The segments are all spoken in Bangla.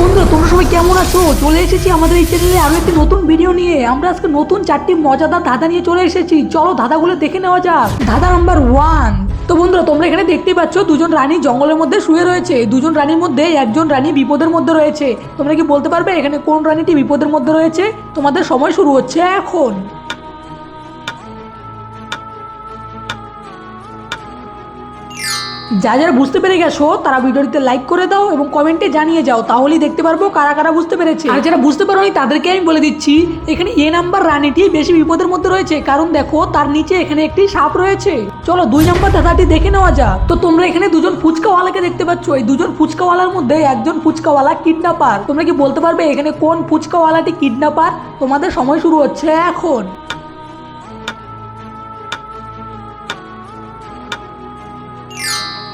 বন্ধুরা, তোমরা সবাই কেমন আছো? চলে এসেছি আমাদের এই চ্যানেলে আরও একটি নতুন ভিডিও নিয়ে। আমরা আজকে নতুন চারটি মজাদার ধাঁধা নিয়ে চলে এসেছি। চলো ধাঁধাগুলো দেখে নেওয়া যাক। ধাঁধা নাম্বার ওয়ান তো বন্ধুরা, তোমরা এখানে দেখতেই পাচ্ছ, দুজন রানী জঙ্গলের মধ্যে শুয়ে রয়েছে। দুজন রানীর মধ্যে একজন রানী বিপদের মধ্যে রয়েছে। তোমরা কি বলতে পারবে, এখানে কোন রানীটি বিপদের মধ্যে রয়েছে? তোমাদের সময় শুরু হচ্ছে এখন। যা যারা বুঝতে পেরে গেছো, তারা ভিডিওটিতে লাইক করে দাও এবং কমেন্টে জানিয়ে যাও, তাহলেই দেখতে পারব কারা কারা বুঝতে পেরেছে। আর যারা বুঝতে পারোনি, তাদেরকে আমি বলে দিচ্ছি, এখানে এ নাম্বার রানীটি বেশি বিপদের মধ্যে রয়েছে, কারণ দেখো তার নিচে এখানে একটি সাপ রয়েছে। চলো দুই নাম্বার দাদাটি দেখে নেওয়া যাক। তো তোমরা এখানে দুজন ফুচকাওয়ালাকে দেখতে পাচ্ছ। এই দুজন ফুচকাওয়ালার মধ্যে একজন ফুচকাওয়ালা কিডন্যাপার তোমরা কি বলতে পারবে, এখানে কোন ফুচকাওয়ালাটি কিডন্যাপার তোমাদের সময় শুরু হচ্ছে এখন।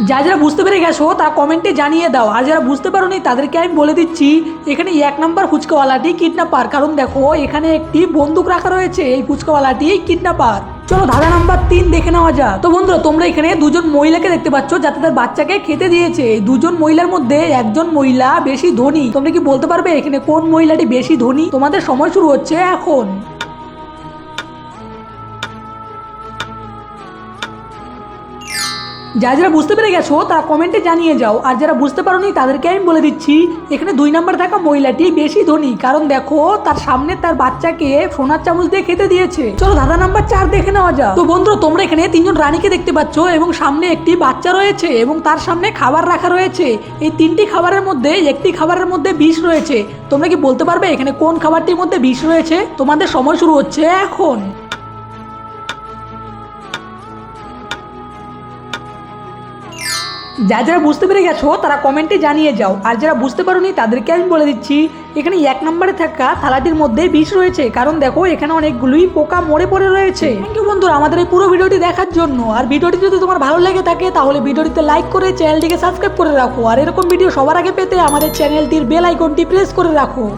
যা যারা বুঝতে পেরে গেছো তারা কমেন্টে জানিয়ে দাও। আর যারা বুঝতে পারোনি, তাদেরকে আমি বলে দিচ্ছি, এখানে এক নাম্বার ফুচকাওয়ালাটি কিডন্যাপার কারণ দেখো, এখানে একটি বন্দুক রাখা রয়েছে, এই ফুচকাওয়ালাটি কিডন্যাপার চলো ধাঁধা নাম্বার তিন দেখে নেওয়া যাক। তো বন্ধুরা, তোমরা এখানে দুজন মহিলাকে দেখতে পাচ্ছ, যাতে তার বাচ্চাকে খেতে দিয়েছে। দুজন মহিলার মধ্যে একজন মহিলা বেশি ধনী। তোমরা কি বলতে পারবে, এখানে কোন মহিলাটি বেশি ধনী? তোমাদের সময় শুরু হচ্ছে এখন। যা যারা বুঝতে পেরে গেছো, তারা কমেন্টে জানিয়ে যাও। আর যারা বুঝতে পারোনি, তাদেরকে আমি বলে দিচ্ছি, এখানে দুই নাম্বার থাকা মহিলাটি বেশি ধনী। কারণ দেখো, তার সামনে তার বাচ্চাকে সোনার চামচ দিয়ে খেতে দিয়েছে। চলো ধাঁধা নাম্বার চার দেখে নেওয়া যাক। তো বন্ধুরা, তোমরা এখানে তিনজন রানীকে দেখতে পাচ্ছ, এবং সামনে একটি বাচ্চা রয়েছে, এবং তার সামনে খাবার রাখা রয়েছে। এই তিনটি খাবারের মধ্যে, একটি খাবারের মধ্যে বিষ রয়েছে। তোমরা কি বলতে পারবে, এখানে কোন খাবারটির মধ্যে বিষ রয়েছে? তোমাদের সময় শুরু হচ্ছে এখন। যা যারা বুঝতে পেরে গেছো, তারা কমেন্টে জানিয়ে যাও। আর যারা বুঝতে পারোনি, তাদেরকে আমি বলে দিচ্ছি, এখানে এক নম্বরে থাকা থালাটির মধ্যে বিষ রয়েছে। কারণ দেখো, এখানে অনেকগুলোই পোকা মরে পড়ে রয়েছে। থ্যাংক ইউ বন্ধুরা, আমাদের এই পুরো ভিডিওটি দেখার জন্য। আর ভিডিওটি যদি তোমার ভালো লেগে থাকে, তাহলে ভিডিওটিতে লাইক করে চ্যানেলটিকে সাবস্ক্রাইব করে রাখো। আর এরকম ভিডিও সবার আগে পেতে আমাদের চ্যানেলটির বেল আইকনটি প্রেস করে রাখো।